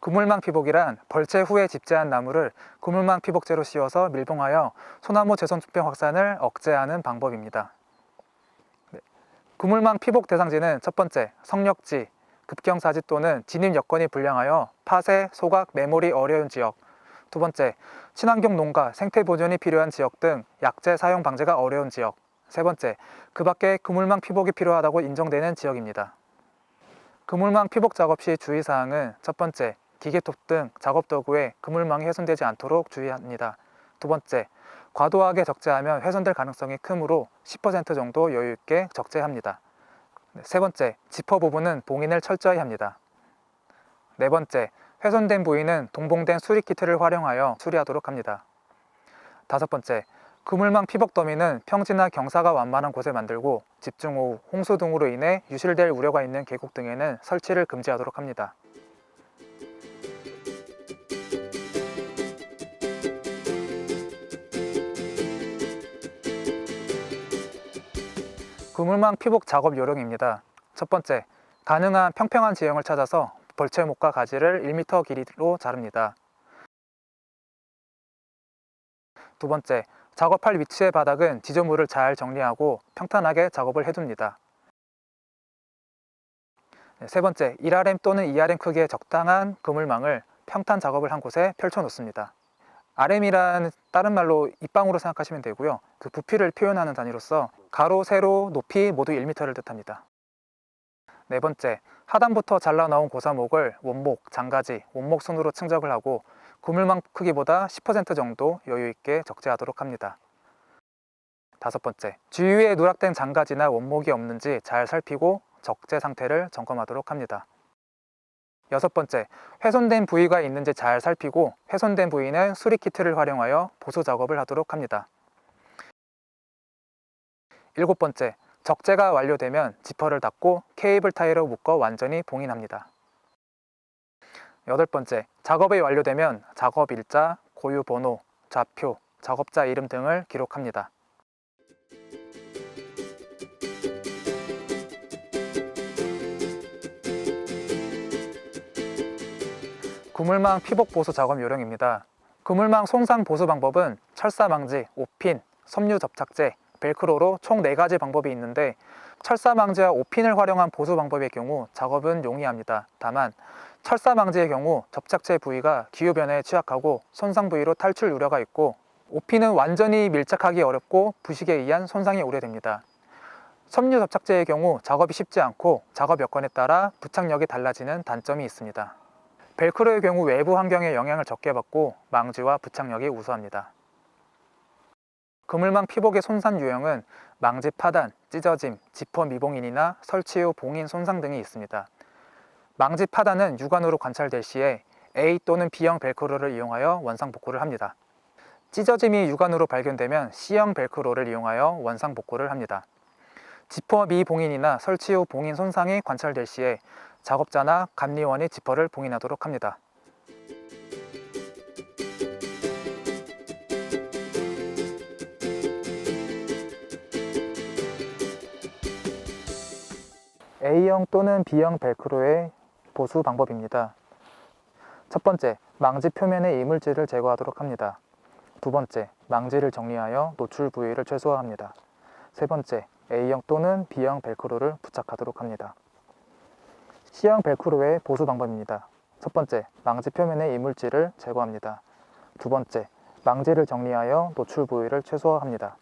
그물망 피복이란 벌채 후에 집재한 나무를 그물망 피복제로 씌워서 밀봉하여 소나무 재손병 확산을 억제하는 방법입니다. 네. 그물망 피복 대상지는 첫 번째 성역지, 급경사지 또는 진입 여건이 불량하여 파쇄, 소각, 매몰이 어려운 지역 두 번째, 친환경 농가, 생태 보존이 필요한 지역 등 약재 사용 방제가 어려운 지역 세 번째, 그 밖에 그물망 피복이 필요하다고 인정되는 지역입니다. 그물망 피복 작업 시 주의사항은 첫 번째, 기계톱 등 작업 도구에 그물망이 훼손되지 않도록 주의합니다. 두 번째, 과도하게 적재하면 훼손될 가능성이 크므로 10% 정도 여유 있게 적재합니다. 네, 세 번째, 지퍼 부분은 봉인을 철저히 합니다. 네 번째, 훼손된 부위는 동봉된 수리 키트를 활용하여 수리하도록 합니다. 다섯 번째, 그물망 피복 더미는 평지나 경사가 완만한 곳에 만들고 집중호우, 홍수 등으로 인해 유실될 우려가 있는 계곡 등에는 설치를 금지하도록 합니다. 그물망 피복 작업 요령입니다. 첫 번째, 가능한 평평한 지형을 찾아서 벌채목과 가지를 1m 길이로 자릅니다. 두 번째, 작업할 위치의 바닥은 지저물을 잘 정리하고 평탄하게 작업을 해둡니다. 네, 세 번째, 1RM 또는 2RM 크기의 적당한 그물망을 평탄 작업을 한 곳에 펼쳐 놓습니다. RM이란 다른 말로 입방으로 생각하시면 되고요. 그 부피를 표현하는 단위로서 가로, 세로, 높이 모두 1m를 뜻합니다. 네 번째, 하단부터 잘라 나온 고사목을 원목, 장가지, 원목 순으로 충적을 하고 그물망 크기보다 10% 정도 여유 있게 적재하도록 합니다. 다섯 번째, 주위에 누락된 장가지나 원목이 없는지 잘 살피고 적재 상태를 점검하도록 합니다. 여섯 번째, 훼손된 부위가 있는지 잘 살피고 훼손된 부위는 수리 키트를 활용하여 보수 작업을 하도록 합니다. 일곱 번째, 적재가 완료되면 지퍼를 닫고 케이블 타이로 묶어 완전히 봉인합니다. 여덟 번째, 작업이 완료되면 작업 일자, 고유 번호, 좌표, 작업자 이름 등을 기록합니다. 그물망 피복 보수 작업 요령입니다. 그물망 손상 보수 방법은 철사 망지, 오핀, 섬유 접착제, 벨크로로 총 4가지 방법이 있는데 철사 망지와 오핀을 활용한 보수 방법의 경우 작업은 용이합니다. 다만 철사 망지의 경우 접착제 부위가 기후 변화에 취약하고 손상 부위로 탈출 우려가 있고 오핀은 완전히 밀착하기 어렵고 부식에 의한 손상이 오래됩니다. 섬유 접착제의 경우 작업이 쉽지 않고 작업 여건에 따라 부착력이 달라지는 단점이 있습니다. 벨크로의 경우 외부 환경에 영향을 적게 받고 망지와 부착력이 우수합니다. 그물망 피복의 손상 유형은 망지 파단, 찢어짐, 지퍼 미봉인이나 설치 후 봉인 손상 등이 있습니다. 망지 파단은 육안으로 관찰될 시에 A 또는 B형 벨크로를 이용하여 원상 복구를 합니다. 찢어짐이 육안으로 발견되면 C형 벨크로를 이용하여 원상 복구를 합니다. 지퍼 미봉인이나 설치 후 봉인 손상이 관찰될 시에 작업자나 감리원이 지퍼를 봉인하도록 합니다. A형 또는 B형 벨크로의 보수 방법입니다. 첫 번째, 망지 표면의 이물질을 제거하도록 합니다. 두 번째, 망지를 정리하여 노출 부위를 최소화합니다. 세 번째, A형 또는 B형 벨크로를 부착하도록 합니다. C형 벨크로의 보수 방법입니다. 첫 번째, 망지 표면의 이물질을 제거합니다. 두 번째, 망지를 정리하여 노출 부위를 최소화합니다.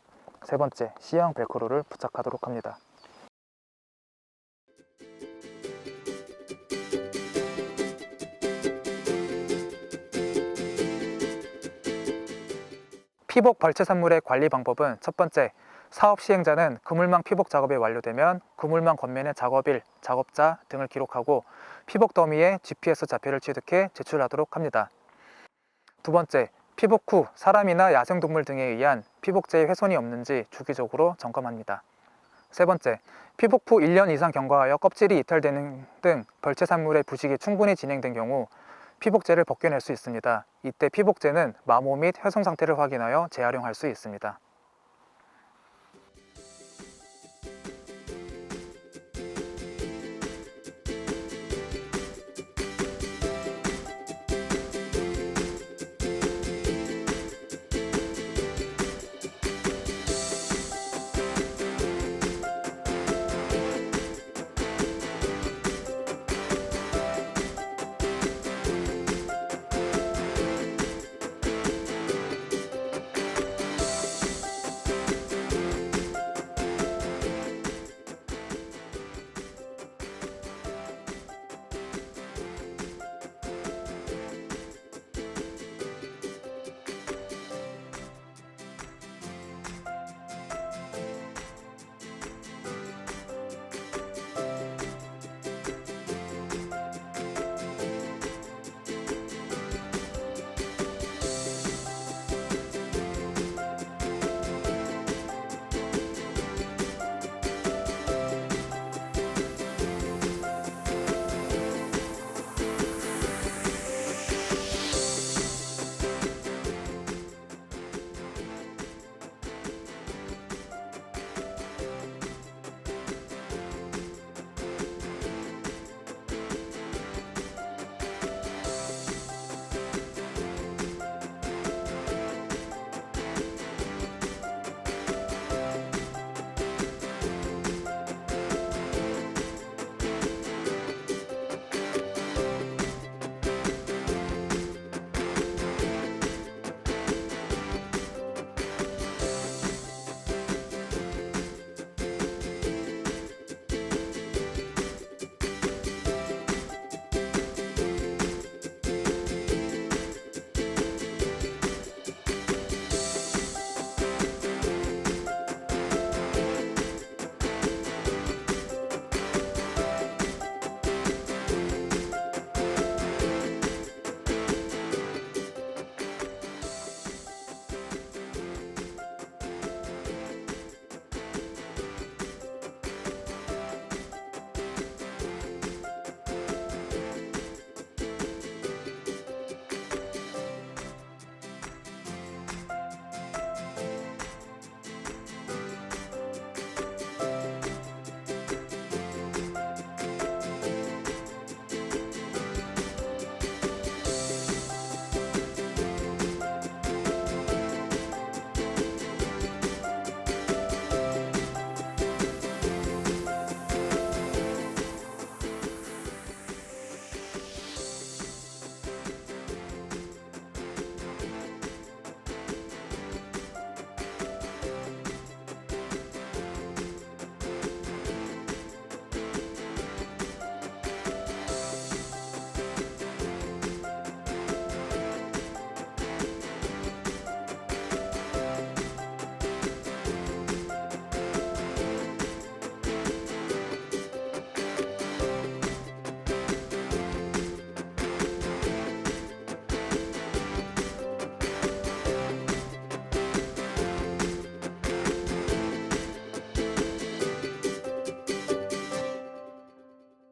세 번째, C형 벨크로를 부착하도록 합니다. 피복 벌채 산물의 관리 방법은 첫 번째, 사업 시행자는 그물망 피복 작업이 완료되면 그물망 겉면의 작업일, 작업자 등을 기록하고 피복 더미에 GPS 좌표를 취득해 제출하도록 합니다. 두 번째, 피복 후 사람이나 야생동물 등에 의한 피복제의 훼손이 없는지 주기적으로 점검합니다. 세 번째, 피복 후 1년 이상 경과하여 껍질이 이탈되는 등 벌채 산물의 부식이 충분히 진행된 경우 피복제를 벗겨낼 수 있습니다. 이때 피복제는 마모 및 훼손 상태를 확인하여 재활용할 수 있습니다.